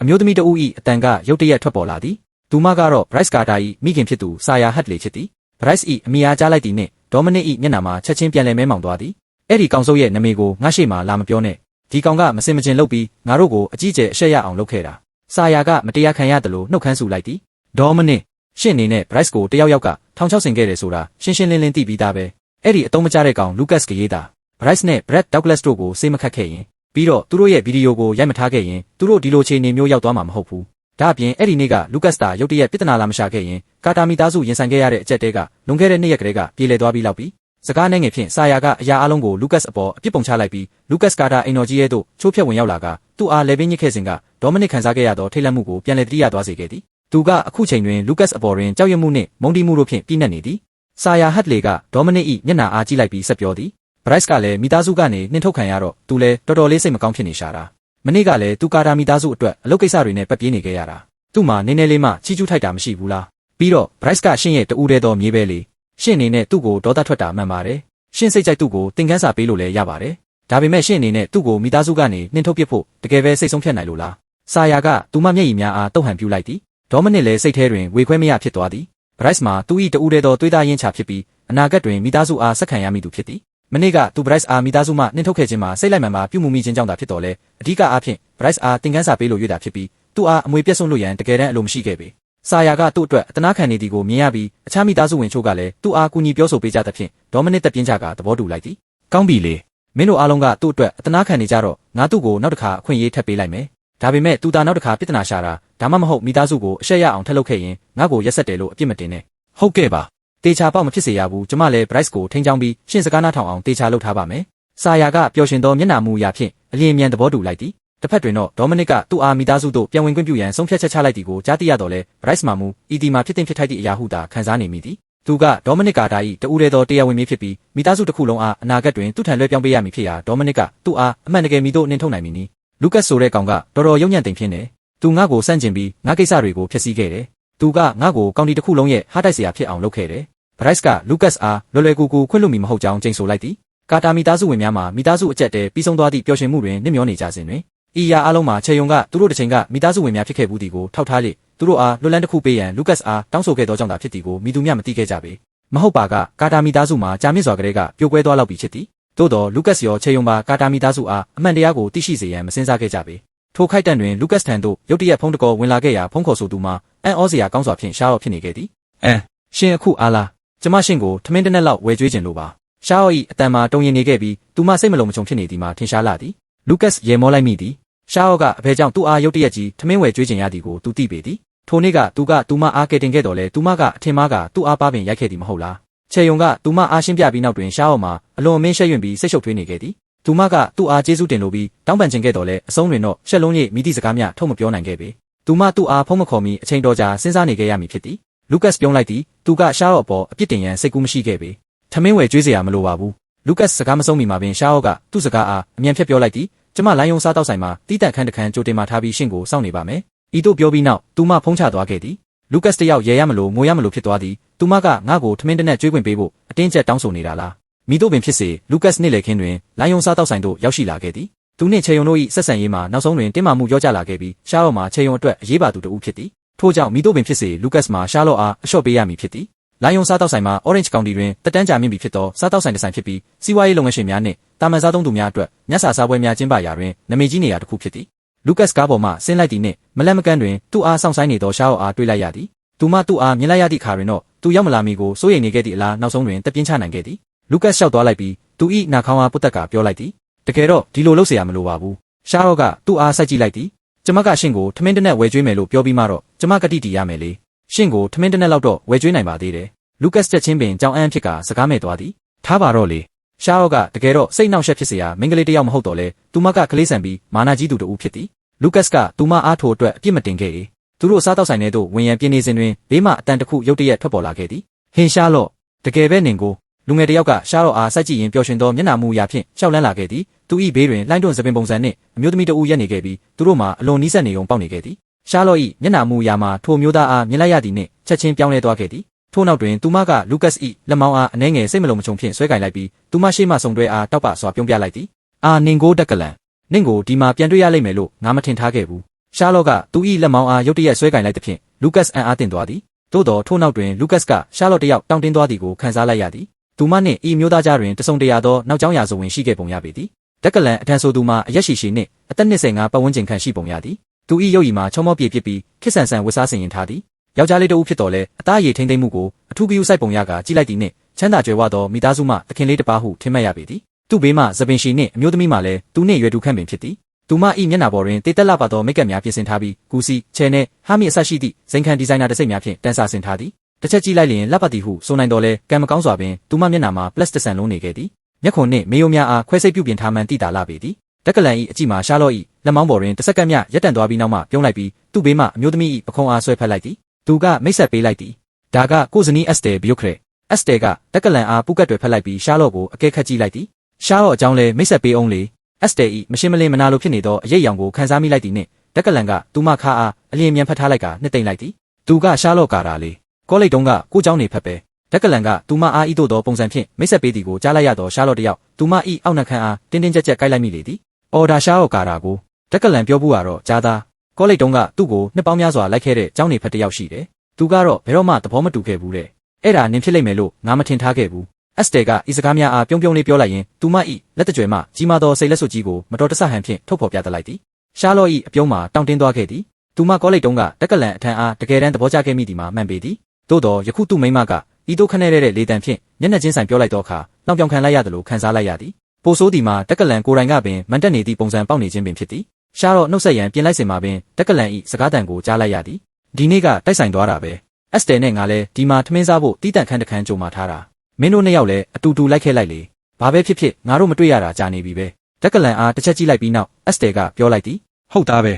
S2: အမျိုးသမီးတဦး၏အတန်ကရုတ်တရက်ထွက်ပေါ်လာသည်သူမကတော့ Bryce Carter ၏မိခင်ဖြစ်သူဆာယာဟတ်လေဖြစ်သည် Bryce ၏အမိအားကြားလိုက်သည်နှင့် Dominic ၏မျက်နှာမှာချက်ချင်းပြန်လည်မဲမောင်သွားသည်အဲ့ဒီကောင်စုပ်ရဲ့နမေကိုငါရှိမှလာမပြောနဲ့ဒီကောင်ကမစင်မကျင်လုပ်ပြီးငါတို့ကိုအကြီးကျယ်အရှက်ရအောင်လုပ်ခဲ့တာဆာယာကမတရားခံရတယ်လို့နှုတ်ခမ်းဆူလိုက်သည် Dominic ရှင့်အနေနဲ့ Bryce ကိုတယောက်ယောက်ကထောင်ချောက်ဆင်ခဲ့တယ်ဆိုတာရှင်းရှင်းလင်းလင်းသိပြီးသားပဲအဲ့ဒီအတုံးမကျတဲ့ကောင် Lucas ကရေးတာ Bryce နဲ့ Brad Douglas တို့ကိုစေးမခတ်ခဲ့ရင်ပြီးတော့သူတို့ရဲ့ဗီဒီယိုကိုရိုက်မထားခဲ့ရင်သူတို့ဒီလိုခြေအနေမျိုးရောက်သွားမှာမဟုတ်ဘူးဒါအပြင်အဲ့ဒီနေ့က Lucas တာရုတ်တရက်ပြဿနာလာမရှာခဲ့ရင်ကာတာမီသားစုရင်ဆိုင်ခဲ့ရတဲ့အကြက်တဲကလွန်ခဲ့တဲ့နှစ်ရက်ကလေးကပြေလည်သွားပြီးလောက်ပြီစကားနဲ့ငယ်ဖြင့်ဆာယာကအရာအလုံးကို Lucas အပေါ်အပြစ်ပုံချလိုက်ပြီး Lucas ကာတာအိမ်တော်ကြီးရဲ့သို့ချိုးဖျက်ဝင်ရောက်လာကသူ့အားလေပင်းညစ်ခဲ့စဉ်ကဒေါမနစ်ခံစားခဲ့ရသောထိတ်လန့်မှုကိုပြန်လည်တတိယသွားစေခဲ့သည် သူကအခုချိန်တွင် Lucas အပေါ်တွင်ကြောက်ရွံ့မှုနှင့်မုန်းတီးမှုတို့ဖြင့်ပြည့်နှက်နေသည်ဆာယာဟတ်လေကဒေါမနစ်၏မျက်နှာအားကြည့်လိုက်ပြီးဆက်ပြောသည် Bryce ကလည်းမိသားစုကနေနှင်ထုတ်ခံရတော့သူလည်းတော်တော်လေးစိတ်မကောင်းဖြစ်နေရှာတာမနေ့ကလည်းသူကာတာမိသားစုအတွက်အလုပ်ကိစ္စတွေနဲ့ပတ်ပြေးနေခဲ့ရတာသူ့မှာနည်းနည်းလေးမှချီးကျူးထိုက်တာမရှိဘူးလားပြီးတော့ Bryce ကရှင့်ရဲ့တူးတဲ့တော်မြေးပဲလေရှင့်အနေနဲ့သူ့ကိုဒေါသထွက်တာမှန်ပါတယ်ရှင့်စိတ်ကြိုက်သူ့ကိုသင်ခန်းစာပေးလို့လည်းရပါတယ်ဒါပေမဲ့ရှင့်အနေနဲ့သူ့ကိုမိသားစုကနေနှင်ထုတ်ပစ်ဖို့တကယ်ပဲစိတ်ဆုံးဖြတ်နိုင်လို့လားဆာယာကသူမမျက်ရည်များအားတုတ်ဟန်ပြူလိုက်သည် ဒေါမနစ်လည်းစိတ်ထဲတွင်ဝေခွဲမရဖြစ်သွားသည် Bryce မှာသူ၏တူးတဲ့တော်သွေးသားရင်းချဖြစ်ပြီးအနာဂတ်တွင်မိသားစုအားဆက်ခံရမိသူဖြစ်သည်မနေ့ကသူ Bryce အားမိသားစုမှနှင်ထုတ်ခဲ့ခြင်းမှာစိတ်လိုက်မှန်မှပြုမှုမိခြင်းကြောင့်သာဖြစ်တော်လဲအဓိကအားဖြင့် Bryce အားသင်ခန်းစာပေးလို့ရတာဖြစ်ပြီးသူ့အားအမွေပြတ်စွန့်လို့ရန်တကယ်တမ်းအလိုမရှိခဲ့ပေဆာယာကသူ့အတွက်အတနာခံနေသည်ကိုမြင်ရပြီးအခြားမိသားစုဝင်ချို့ကလည်းသူ့အားကူညီပြောဆိုပေးကြသဖြင့်ဒေါမနစ်တက်ပြင်းချကသဘောတူလိုက်သည်ကောင်းပြီလေမင်းတို့အားလုံးကသူ့အတွက်အတနာခံနေကြတော့ငါသူ့ကိုနောက်တစ်ခါအခွင့်အရေးထပ်ပေးလိုက်မယ် ဒါပေမဲ့သူသာနောက်တစ်ခါပြဿနာရှာတာဒါမှမဟုတ်မိသားစုကိုအရှက်ရအောင်ထက်လုပ်ခဲ့ရင်ငါ့ကိုရက်ဆက်တယ်လို့အပြစ်မတင်နဲ့ဟုတ်ကဲ့ပါတေချာပေါက်မဖြစ်စေရဘူးကျမလည်း Bryce ကိုထိန်းချောင်းပြီးရှင်းစကားနားထောင်အောင်တေချာလုပ်ထားပါမယ်ဆာယာကပျော်ရွှင်သောမျက်နှာမူအရာဖြင့်အလျင်အမြန်သဘောတူလိုက်သည်တစ်ဖက်တွင်တော့ဒေါမနစ်ကသူ့အားမိသားစုတို့ပြန်ဝင်ခွင့်ပြုရန်ဆုံးဖြတ်ချက်ချလိုက်သည်ကိုကြားသိရတော့လဲ Bryce မှာမူဤဒီမှာဖြစ်တင်ဖြစ်ထိုက်သည့်အရာဟုသာခံစားနေမိသည်သူကဒေါမနစ်ကာတာ၏တူရဲသောတရားဝင်မျိုးဖြစ်ပြီးမိသားစုတစ်ခုလုံးအားအနာဂတ်တွင်သူ့ထံလွှဲပြောင်းပေးရမည်ဖြစ်ရာဒေါမနစ်ကသူ့အားအမှန်တကယ်မိတို့နှင်ထုတ်နိုင်မည်နီ လူကတ်ဆိုတဲ့ကောင်ကတော်တော်ရုံညံ့တိမ်ဖြစ်နေသူငါ့ကိုစန့်ကျင်ပြီးငါကိစ္စတွေကိုဖျက်ဆီးခဲ့တယ်သူကငါ့ကိုကောင်တီတစ်ခုလုံးရဲ့ဟားတိုက်စရာဖြစ်အောင်လုပ်ခဲ့တယ်ဘရိုက်စ်ကလူကတ်အားလွယ်လွယ်ကူကူခွင့်လွှတ်မိမဟုတ်ကြောင်းကြိမ်ဆိုလိုက်သည်ကာတာမိသားစုဝင်များမှာမိသားစုအကျက်တဲပြီးဆုံးသွားသည့်ပျော်ရွှင်မှုတွင်နှိမ့်မျောနေကြစဉ်တွင်ဤရာအလုံးမှာချေယုံကသူတို့တစ်ချိန်ကမိသားစုဝင်များဖြစ်ခဲ့ဘူးသည်ကိုထောက်ထားလေသူတို့အားလွတ်လန်းတစ်ခုပေးရန်လူကတ်အားတောင်းဆိုခဲ့သောကြောင့်သာဖြစ်သည်ကိုမိသူများမသိခဲ့ကြပေမဟုတ်ပါကကာတာမိသားစုမှာကြာမြင့်စွာကလေးကပြိုကွဲသွားလောက်ပြီဖြစ်သည် သို့တော်လူကတ်ရောချေယုံပါကာတာမိသားစုအားအမှန်တရားကိုသိရှိစေရန်မစင်စားခဲ့ကြပေထိုခိုက်တန့်တွင်လူကတ်ထံသို့ရုတ်တရက်ဖုန်းတကောဝင်လာခဲ့ရာဖုန်းခေါ်ဆိုသူမှာအန်ဩစရာကောင်းစွာဖြင့်ရှားော့ဖြစ်နေခဲ့သည်အဲရှင်အခုအားလားကျမရှင်ကိုထမင်းတစ်နက်လောက်ဝယ်ကြွေးခြင်းလို့ပါရှားအော်ဤအတန်မှာတုံရင်နေခဲ့ပြီးသူမစိတ်မလုံးမချုံဖြစ်နေသည်မှာထင်ရှားလာသည်လူကတ်ရေမောလိုက်မိသည်ရှားအော်ကအဖေကြောင့်သူ့အားရုတ်တရက်ကြီးထမင်းဝယ်ကြွေးခြင်းရသည်ကိုသူသိပေသည်ထိုနေ့ကသူကသူမအားကယ်တင်ခဲ့တော်လဲသူမကအထင်မှားကသူ့အားပါပင်ရိုက်ခဲ့သည်မဟုတ်လား ချေယုံကသူမအားရှင်းပြပြီးနောက်တွင်ရှားအော်မှာအလွန်အမင်းရှက်ရွံ့ပြီးစိတ်ရှုပ်ထွေးနေခဲ့သည်သူမကသူ့အားကျေးဇူးတင်လိုပြီးတောင်းပန်ခြင်းခဲ့တော်လဲအဆုံးတွင်တော့ရှက်လုံးရိပ်မိသည့်စကားများထုတ်မပြောနိုင်ခဲ့ပေသူမသူ့အားဖုံးမခေါ်မီအချိန်တော်ကြာစဉ်းစားနေခဲ့ရမည်ဖြစ်သည်လူကတ်ပြုံးလိုက်သည်သူကရှားအော့ပေါ်အပြစ်တင်ရန်စိတ်ကူးမရှိခဲ့ပေထမင်းဝယ်ကြွေးစရာမလိုပါဘူးလူကတ်စကားမဆုံးမီမှာပင်ရှားအော့ကသူ့စကားအားအမြန်ဖြတ်ပြောလိုက်သည်ကျမလိုင်းယုံစားတောက်ဆိုင်မှာတီးတန့်ခန်းတစ်ခန်းကြိုတင်มาထားပြီးရှင့်ကိုစောင့်နေပါမယ်ဤတို့ပြောပြီးနောက်သူမဖုံးချသွားခဲ့သည် လူကတ်တယောက်ရဲရမလို့ငိုရမလို့ဖြစ်သွားသည်သူမကငါ့ကိုထမင်းတနက်ကြွေးခွင့်ပေးဖို့အတင်းကျပ်တောင်းဆိုနေတာလားမိတို့ပင်ဖြစ်စေလူကတ်နေ့လေခင်းတွင်လိုင်းယုံစားတောက်ဆိုင်သို့ရောက်ရှိလာခဲ့သည်သူနှင့်ချေယုံတို့၏ဆက်ဆံရေးမှာနောက်ဆုံးတွင်တင်းမာမှုရောကြလာခဲ့ပြီးရှားအော့မှာချေယုံအတွက်အရေးပါသူတဦးဖြစ်သည်ထို့ကြောင့်မိတို့ပင်ဖြစ်စေလူကတ်မှာရှားလော့အားအလျှော့ပေးရမည်ဖြစ်သည်လိုင်ယုံစားတောက်ဆိုင်မှာ Orange County တွင်တက်တန်းကြာမြင့်ပြီဖြစ်သောစားတောက်ဆိုင်တစ်ဆိုင်ဖြစ်ပြီးစီးပွားရေးလုပ်ငန်းရှင်များနှင့်တာမန်စားသုံးသူများအတွက်ညစာစားပွဲများကျင်းပရာတွင်နာမည်ကြီးနေရာတစ်ခုဖြစ်သည် လူကတ်ကားပေါ်မှဆင်းလိုက်သည်နှင့်မလန့်မကန့်တွင်သူ့အားဆောင်ဆိုင်နေသောရှားအော့အားတွေ့လိုက်ရသည်သူမသူ့အားမြင်လိုက်ရသည့်အခါတွင်တော့သူရောက်မလာမီကိုစိုးရိမ်နေခဲ့သည့်အလားနောက်ဆုံးတွင်တပြင်းချနိုင်ခဲ့သည်လူကတ်လျှောက်သွားလိုက်ပြီးသူ၏နှာခေါင်းအားပုတ်တက်ကပြောလိုက်သည်တကယ်တော့ဒီလိုလုပ်เสียရမလိုပါဘူးရှားရော့ကသူ့အားစိုက်ကြည့်လိုက်သည်ကျမကရှင့်ကိုထမင်းတစ်နက်ဝယ်ကျွေးမယ်လို့ပြောပြီးမှတော့ကျမကတိတီရမယ်လေရှင့်ကိုထမင်းတစ်နက်လောက်တော့ဝယ်ကျွေးနိုင်ပါသေးတယ်လူကတ်ချက်ချင်းပင်ကြောင်အန်းဖြစ်ကစကားမဲ့သွားသည်ထားပါတော့လေ ရှားရော့ကတကယ်တော့စိတ်နှောက်ယှက်ဖြစ်เสียမင်္ဂလေးတယောက်မဟုတ်တော့လေသူမကကလေးဆန်ပြီးမာနာကြီးသူတူဖြစ်သည်လူကတ်ကသူမအားထိုအတွက်အပြစ်မတင်ခဲ့၏သူတို့စားတောက်ဆိုင်ထဲသို့ဝင်ရန်ပြင်းနေစဉ်တွင်ဘေးမှအတန်တခုရုတ်တရက်ထွက်ပေါ်လာခဲ့သည်ဟင်ရှားလော့တကယ်ပဲနင်ကိုလူငယ်တယောက်ကရှားတော့အားစိုက်ကြည့်ရင်ပျော်ရွှင်သောမျက်နှာမူအရာဖြင့်ရှောက်လန်းလာခဲ့သည်သူ၏ဘေးတွင်လှိုင်းတွန်းစပင်ပုံစံနှင့်အမျိုးသမီးတဦးရက်နေခဲ့ပြီးသူတို့မှာအလွန်နီးစပ်နေုံပေါက်နေခဲ့သည်ရှားလော့၏မျက်နှာမူအရာမှာထိုမျိုးသားအားမြင်လိုက်ရသည်နှင့်ချက်ချင်းပြောင်းလဲသွားခဲ့သည် ထို့နောက်တွင်သူမကလူကတ်၏လက်မောင်းအားအနှဲငယ်စိတ်မလုံးမချုံဖြင့်ဆွဲကင်လိုက်ပြီးသူမရှိမှဆုံတွဲအားတောက်ပစွာပြုံးပြလိုက်သည်အာနင်ကိုတက်ကလန်နင့်ကိုဒီမှာပြန်တွေ့ရလိမ့်မယ်လို့ငါမထင်ထားခဲ့ဘူးရှားလော့ကသူ၏လက်မောင်းအားရုတ်တရက်ဆွဲကင်လိုက်သဖြင့်လူကတ်အံ့အားသင့်သွားသည်သို့တော်ထို့နောက်တွင်လူကတ်ကရှားလော့တယောက်တောင်းတင်းသွားသည်ကိုခံစားလိုက်ရသည်သူမနှင့်ဤမျိုးသားကြားတွင်တစုံတရာသောနောက်ကျောင်းရာဇဝင်ရှိခဲ့ပုံရပေသည်တက်ကလန်အထံဆိုသူမှာအရက်ရှိရှိနှင့်အသက်25ပတ်ဝန်းကျင်ခန့်ရှိပုံရသည်သူ၏ရုပ်ရည်မှာချောမောပြေဖြစ်ပြီးခစ်ဆန်ဆန်ဝတ်စားဆင်ရင်ထားသည် ယောက်ျားလေးတဦးဖြစ်တော်လဲအသားရည်ထိမ့်သိမ့်မှုကိုအထူးဂရုစိုက်ပုံရကကြည့်လိုက်သည်နှင့်ချမ်းသာကြွယ်ဝသောမိသားစုမှတခင်လေးတစ်ပါးဟုထင်မှတ်ရပေသည်သူ့ဘေးမှသပင်ရှိနှင့်အမျိုးသမီးမှလည်းသူနှင့်ရွယ်တူခန့်ပင်ဖြစ်သည်သူမ၏မျက်နှာပေါ်တွင်တေးတက်လာပါသောမိတ်ကပ်များပြင်ဆင်ထားပြီးကူစီချဲနဲ့ဟာမီအဆရှိသည့်ဇိမ်ခံဒီဇိုင်နာတစ်စိတ်များဖြင့်တန်းဆာဆင်ထားသည်တစ်ချက်ကြည့်လိုက်လျင်လက်ပတ်တီဟုဆိုနိုင်တော်လဲကံမကောင်းစွာပင်သူမမျက်နှာမှာပလတ်စတစ်ဆန်လုံးနေခဲ့သည်မျက်ခုံနှင့်မေယိုများအားခွဲစိတ်ပြုပြင်ထားမှန်တိတာလာပေသည်တက်ကလန်၏အကြည့်မှာရှားလော့၏လက်မောင်းပေါ်တွင်တစ်စက္ကန့်မျှရက်တန့်သွားပြီးနောက်မှပြုံးလိုက်ပြီးသူ့ဘေးမှအမျိုးသမီး၏ပခုံးအားဆွဲဖက်လိုက်သည် သူကမိတ်ဆက်ပေးလိုက်သည်ဒါကကိုဇနီးအက်စတယ်ဘီယိုခရက်အက်စတယ်ကတက်ကလန်အားပူကတ်တွေဖက်လိုက်ပြီးရှားလော့ကိုအကဲခတ်ကြည့်လိုက်သည် ရှားတော့အကြောင်းလဲမိတ်ဆက်ပေးအောင်လေအက်စတဲဤမရှင်းမလင်းမနာလိုဖြစ်နေသောအရေးရောင်ကိုခန်းစားမိလိုက်သည်နှင့်တက်ကလန်ကသူမခါအားအလျင်မြန်ဖတ်ထားလိုက်ကနှစ်သိမ့်လိုက်သည်သူကရှားလော့ကာတာလေကောလိပ်တုံးကကိုเจ้าနေဖက်ပဲတက်ကလန်ကသူမအားဤသို့သောပုံစံဖြင့်မိတ်ဆက်ပေးသည်ကိုကြားလိုက်ရသောရှားလော့တယောက်သူမဤအောက်နှက်ခမ်းအားတင်းတင်းကြပ်ကြပ်ကိုက်လိုက်မိလေသည်အော်ဒါရှားလော့ကာတာကိုတက်ကလန်ပြောဘူးကတော့ကြားသား ကောလိပ်တုန်းကသူ့ကိုနှစ်ပေါင်းများစွာလိုက်ခဲ့တဲ့ကျောင်းနေဖက်တယောက်ရှိတယ်။သူကတော့ဘယ်တော့မှသဘောမတူခဲ့ဘူးတဲ့။အဲ့ဒါနင်ဖြစ်လိမ့်မယ်လို့ငါမထင်ထားခဲ့ဘူး။အက်စတဲကဤစကားများအားပြုံးပြုံးလေးပြောလိုက်ရင်သူမဤလက်တကြွယ်မှကြီးမားသောစိတ်လက်စွပ်ကြီးကိုမတော်တဆဟန်ဖြင့်ထုတ်ဖော်ပြသလိုက်သည်။ရှားလော့ဤအပြုံးမှာတောင့်တင်းသွားခဲ့သည်။သူမကောလိပ်တုန်းကတက်ကလန်အထံအားတကယ်တမ်းသဘောကျခဲ့မိသည်မှာမှန်ပေသည်။သို့တော်ယခုသူ့မိမကဤတို့ခနဲ့တဲ့လေတံဖြင့်မျက်နှာချင်းဆိုင်ပြောလိုက်သောအခါလောင်ပြောင်ခံလိုက်ရသလိုခံစားလိုက်ရသည်။ပိုဆိုးဒီမှာတက်ကလန်ကိုရိုင်ကပင်မန်တက်နေသည့်ပုံစံပေါက်နေခြင်းပင်ဖြစ်သည် ရှားတော့နှုတ်ဆက်ရန်ပြင်လိုက်စင်မှာပင်တက်ကလန်ဤစကားတန်ကိုကြားလိုက်ရသည်ဒီနေ့ကတိုက်ဆိုင်သွားတာပဲအက်စတဲနဲ့ငါလဲဒီမှာထမင်းစားဖို့တီးတန့်ခန်းတစ်ခန်းကြုံมาထားတာမင်းတို့နှစ်ယောက်လည်းအတူတူလိုက်ခဲ့လိုက်လေဘာပဲဖြစ်ဖြစ်ငါတို့မတွေ့ရတာကြာနေပြီပဲတက်ကလန်အားတစ်ချက်ကြည့်လိုက်ပြီးနောက်အက်စတဲကပြောလိုက်သည်ဟုတ်သားပဲ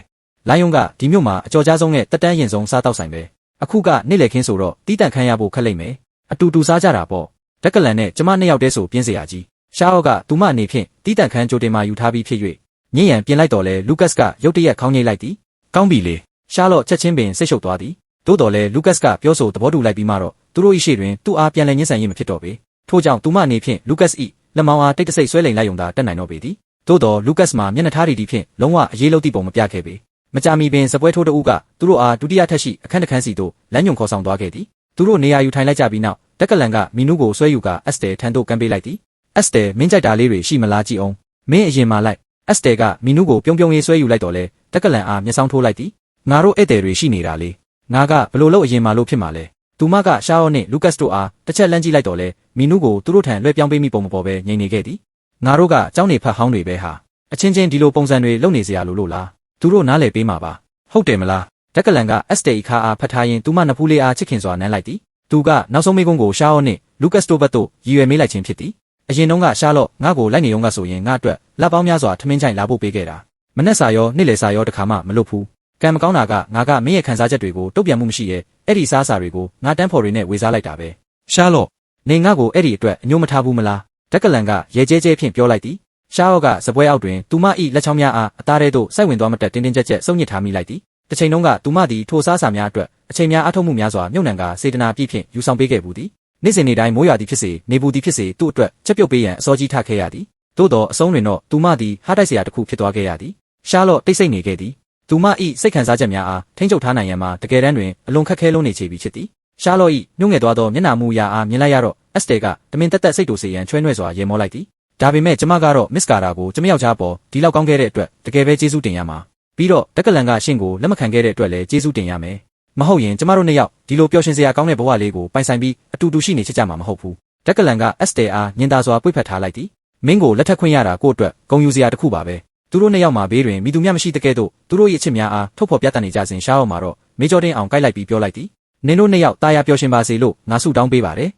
S2: လိုင်းယုံကဒီမြို့မှာအကြော်ကြားဆုံးနဲ့တက်တန်းရင်ဆုံးစားတောက်ဆိုင်ပဲအခုကနေ့လည်ခင်းဆိုတော့တီးတန့်ခန်းရဖို့ခက်လိမ့်မယ်အတူတူစားကြတာပေါ့တက်ကလန်နဲ့ကျမနှစ်ယောက်တည်းဆိုပြင်းစရာကြီးရှားအော့ကသူမအနေဖြင့်တီးတန့်ခန်းကြိုတင်မှယူထားပြီးဖြစ်၍ ညဉ့်ရန်ပြင်လိုက်တော်လဲလူကတ်ကရုတ်တရက်ခေါင်းငိမ့်လိုက်သည်ကောင်းပြီလေရှားလော့ချက်ချင်းပင်စိတ်ရှုပ်သွားသည်သို့တော်လဲလူကတ်ကပြောဆိုသဘောတူလိုက်ပြီးမှတော့သူတို့၏ရှေ့တွင်သူ့အားပြန်လည်ညှင်းဆန်ရေးမဖြစ်တော့ပေထို့ကြောင့်သူမအနေဖြင့်လူကတ်၏လက်မောင်းအားတိတ်တဆိတ်ဆွဲလိန်လိုက်ယုံသာတက်နိုင်တော့ပေသည်သို့တော်လူကတ်မှာမျက်နှာထားရီတီဖြင့်လုံးဝအရေးလုံးသည့်ပုံမပြခဲ့ပေမကြမီပင်စပွဲထိုးတဦးကသူတို့အားဒုတိယထက်ရှိအခန်းတစ်ခန်းစီသို့လမ်းညွန်ခေါ်ဆောင်သွားခဲ့သည်သူတို့နေရာယူထိုင်လိုက်ကြပြီးနောက်တက်ကလန်ကမီနူးကိုဆွဲယူကာအက်စတဲထန်သို့ကမ်းပေးလိုက်သည်အက်စတဲမင်းကြိုက်တာလေးတွေရှိမလားကြည့်အောင်မင်းအရင်မှလိုက် အက်စတဲကမီနုကိုပြုံပြုံရေးဆွဲယူလိုက်တော့လဲတက်ကလန်အားမျက်စောင်းထိုးလိုက်သည်ငါတို့ဧည့်သည်တွေရှိနေတာလေငါကဘလို့လို့အရင်မှလို့ဖြစ်မှာလဲသူမကရှားရောနဲ့လူကတ်စ်တို့အားတစ်ချက်လမ်းကြည့်လိုက်တော့လဲမီနုကိုသူတို့ထံလွှဲပြောင်းပေးမိပုံမပေါ်ပဲငြိမ်နေခဲ့သည်ငါတို့ကကြောင်းနေဖတ်ဟောင်းတွေပဲဟာအချင်းချင်းဒီလိုပုံစံတွေလုပ်နေစရာလိုလို့လားသူတို့နားလည်ပေးမှာပါဟုတ်တယ်မလားတက်ကလန်ကအက်စတေခါအားဖတ်ထားရင်သူမနဖူးလေးအားချစ်ခင်စွာနမ်းလိုက်သည်သူကနောက်ဆုံးမိကုန်းကိုရှားရောနဲ့လူကတ်စ်တို့ဘက်သို့ရည်ရွယ်မေးလိုက်ခြင်းဖြစ်သည် အရင်တုန်းကရှားလော့ငါ့ကိုလိုက်နေုံကဆိုရင်ငါအတွက်လက်ပေါင်းများစွာထမင်းချိုင်လာဖို့ပေးခဲ့တာမနဲ့စာရောနေ့လယ်စာရောတခါမှမလွတ်ဘူးကံမကောင်းတာကငါကမင်းရဲ့ခံစားချက်တွေကိုတုံ့ပြန်မှုမရှိရဲ့အဲ့ဒီစားစာတွေကိုငါတန်းဖော်တွေနဲ့ဝေစားလိုက်တာပဲရှားလော့နေငါ့ကိုအဲ့ဒီအတွက်အညိုးမထားဘူးမလားတက်ကလန်ကရဲကျဲကျဲဖြင့်ပြောလိုက်သည်ရှားအော့ကစပွဲအောက်တွင်သူမ၏လက်ချောင်းများအားအသားထဲသို့စိုက်ဝင်သွားမတက်တင်းတင်းကြပ်ကြပ်စုံညစ်ထားမိလိုက်သည်တစ်ချိန်လုံးကသူမသည်ထိုစားစာများအတွက်အချိန်များအထောက်မှုများစွာမြုပ်နှံကာစေတနာပြည့်ဖြင့်ယူဆောင်ပေးခဲ့ဘူးသည် နေ့စဉ်နေ့တိုင်းမိုးရွာသည်ဖြစ်စေနေပူသည်ဖြစ်စေသူ့အတွက်ချက်ပြုတ်ပေးရန်အစောကြီးထားခဲ့ရသည်သို့တော်အဆုံးတွင်တော့သူမသည်ဟားတိုက်စရာတစ်ခုဖြစ်သွားခဲ့ရသည်ရှားလော့တိတ်ဆိတ်နေခဲ့သည်သူမ၏စိတ်ခံစားချက်များအားထိန်းချုပ်ထားနိုင်ရန်မှာတကယ်တမ်းတွင်အလွန်ခက်ခဲလုံးနေချေပြီဖြစ်သည်ရှားလော့၏ညှို့ငယ်သွားသောမျက်နှာမူရာအားမြင်လိုက်ရတော့အက်စတဲကတမင်တက်တက်စိတ်တူစေရန်ချွဲနှဲ့စွာရေမောလိုက်သည်ဒါပေမဲ့ကျမကတော့မစ္စကာတာကိုကျမယောက်ျားပေါ်ဒီလောက်ကောင်းခဲ့တဲ့အတွက်တကယ်ပဲကျေးဇူးတင်ရမှာပြီးတော့တက်ကလန်ကရှင့်ကိုလက်မခံခဲ့တဲ့အတွက်လည်းကျေးဇူးတင်ရမယ် မဟုတ်ရင်ကျမတို့နှစ်ယောက်ဒီလိုပျော်ရွှင်စရာကောင်းတဲ့ဘဝလေးကိုပိုင်ဆိုင်ပြီးအတူတူရှိနေချစ်ကြမှာမဟုတ်ဘူးတက်ကလန်ကအက်စတဲအားညင်သာစွာပွေ့ဖက်ထားလိုက်သည်မင်းကိုလက်ထပ်ခွင့်ရတာကိုအတွက်ဂုံယူစရာတစ်ခုပါပဲသူတို့နှစ်ယောက်မှာဘေးတွင်မိသူမျှမရှိတဲ့ကဲ့သို့သူတို့ရဲ့အချစ်များအားထုတ်ဖော်ပြသနေကြစဉ်ရှားအောင်မှာတော့မေဂျော်တင်အောင်ကိုက်လိုက်ပြီးပြောလိုက်သည်နင်တို့နှစ်ယောက်တာယာပျော်ရွှင်ပါစေလို့ငါဆုတောင်းပေးပါတယ်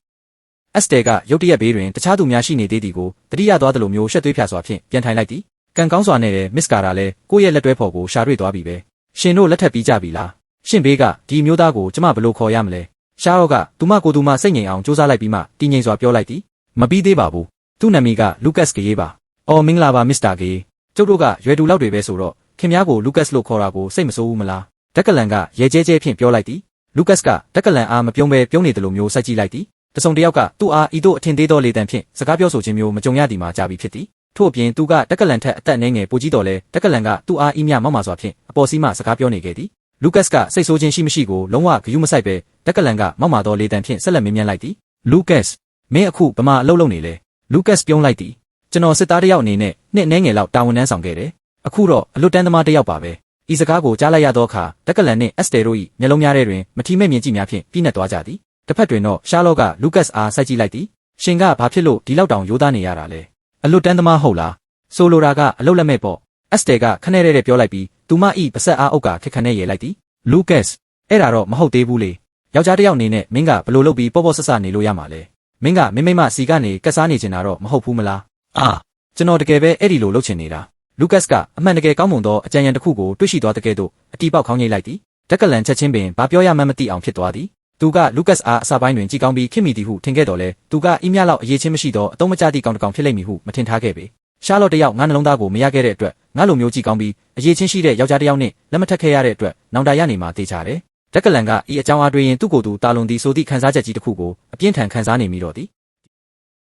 S2: အက်စတဲကရုတ်တရက်ဘေးတွင်တခြားသူများရှိနေသေးသည်ကိုတတိယသွားသလိုမျိုးရှက်သွေးဖြာစွာဖြင့်ပြန်ထိုင်လိုက်သည်ကံကောင်းစွာနဲ့လည်းမစ္စကာရာလည်းကိုယ့်ရဲ့လက်တွဲဖော်ကိုရှာတွေ့သွားပြီပဲရှင်တို့လက်ထပ်ပြီးကြပြီလား ရှင်ဘေးကဒီမျိုးသားကိုကျမဘလို့ခေါ်ရမလဲရှားရောကသူမကိုသူမစိတ်ငြိမ်အောင်စူးစမ်းလိုက်ပြီးမှတည်ငြိမ်စွာပြောလိုက်သည်မပြီးသေးပါဘူးသူ့နာမည်ကလူကတ်စ်ကေးပါအော်မင်္ဂလာပါမစ္စတာကေးကျုပ်တို့ကရွယ်တူလောက်တွေပဲဆိုတော့ခင်ဗျားကိုလူကတ်စ်လို့ခေါ်တာကိုစိတ်မဆိုးဘူးမလားဒက်ကလန်ကရဲကျဲကျဲဖြင့်ပြောလိုက်သည်လူကတ်စ်ကဒက်ကလန်အားမပြုံးပဲပြုံးနေတယ်လို့မျိုးစိုက်ကြည့်လိုက်သည်တစုံတစ်ယောက်ကသူ့အားဤသို့အထင်သေးသောလေတံဖြင့်စကားပြောဆိုခြင်းမျိုးမကြုံရသည်မှာကြာပြီဖြစ်သည်ထို့အပြင်သူကတက်ကလန်ထက်အသက်နည်းငယ်ပိုကြီးတော်လဲတက်ကလန်ကသူ့အားဤမြမောက်မာစွာဖြင့်အပေါ်စီးမှစကားပြောနေခဲ့သည် လူကတ်ကစိတ်ဆိုးခြင်းရှိမရှိကိုလုံးဝဂယုမဆိုင်ပဲတက်ကလန်ကမောက်မာသောလေတံဖြင့်ဆက်လက်မင်းမြန်းလိုက်သည်လူကတ်မင်းအခုဗမာအလုပ်လုပ်နေလေလူကတ်ပြုံးလိုက်သည်ကျွန်တော်စစ်သားတစ်ယောက်အနေနဲ့နှစ်နှဲငယ်လောက်တာဝန်ထမ်းဆောင်ခဲ့တယ်အခုတော့အလွတ်တန်းသမားတစ်ယောက်ပါပဲဤစကားကိုကြားလိုက်ရသောအခါတက်ကလန်နှင့်အက်စတဲတို့၏မျက်လုံးများထဲတွင်မထီမဲ့မြင်ကြည့်များဖြင့်ပြည့်နှက်သွားကြသည်တစ်ဖက်တွင်တော့ရှားလော့ကလူကတ်အားစိုက်ကြည့်လိုက်သည်ရှင်ကဘာဖြစ်လို့ဒီလောက်တောင်ရိုးသားနေရတာလဲအလွတ်တန်းသမားဟုတ်လားဆိုလိုတာကအလုတ်လက်မဲ့ပေါ့အက်စတဲကခနဲ့ရဲတဲ့ပြောလိုက်ပြီး သူမဤပါဆက်အားအုပ်ကခက်ခနဲ့ရဲလိုက်သည်လူကတ်အဲ့ဒါတော့မဟုတ်သေးဘူးလေယောက်ျားတစ်ယောက်အနေနဲ့မင်းကဘလို့လုပ်ပြီးပေါ့ပေါ့ဆဆနေလို့ရမှာလဲမင်းကမင်းမိမစီကနေကက်စားနေချင်တာတော့မဟုတ်ဘူးမလားအာကျွန်တော်တကယ်ပဲအဲ့ဒီလိုလုပ်ချင်နေတာလူကတ်ကအမှန်တကယ်ကောင်းမွန်သောအကြံဉာဏ်တစ်ခုကိုတွေ့ရှိသွားတဲ့ကဲ့သို့အတီးပေါက်ခေါင်းငိတ်လိုက်သည်တက်ကလန်ချက်ချင်းပင်ဘာပြောရမှန်းမသိအောင်ဖြစ်သွားသည်သူကလူကတ်အားအစပိုင်းတွင်ကြည်ကောင်းပြီးခင်မိသည်ဟုထင်ခဲ့တော်လဲသူကအီးမြလောက်အရေးချင်းမရှိသောအတုံးမကျသည့်ကောင်တစ်ကောင်ဖြစ်လိမ့်မည်ဟုမထင်ထားခဲ့ပေ ရှာလော့တယောက်ငါနှလုံးသားကိုမရခဲ့တဲ့အတွက်ငါလိုမျိုးကြည်ကောင်းပြီးအရေးချင်းရှိတဲ့ယောက်ျားတစ်ယောက်နှင့်လက်မထက်ခဲ့ရတဲ့အတွက်နောင်တရနေမှာတေချာတယ်ဒက်ကလန်ကဤအကြောင်းအားတွေးရင်သူ့ကိုယ်သူတာလွန်သည်ဆိုသည့်ခံစားချက်ကြီးတစ်ခုကိုအပြင်းထန်ခံစားနေမိတော့သည်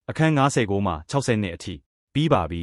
S1: အခန်း99မှ60နှစ်အထိပြီးပါပြီ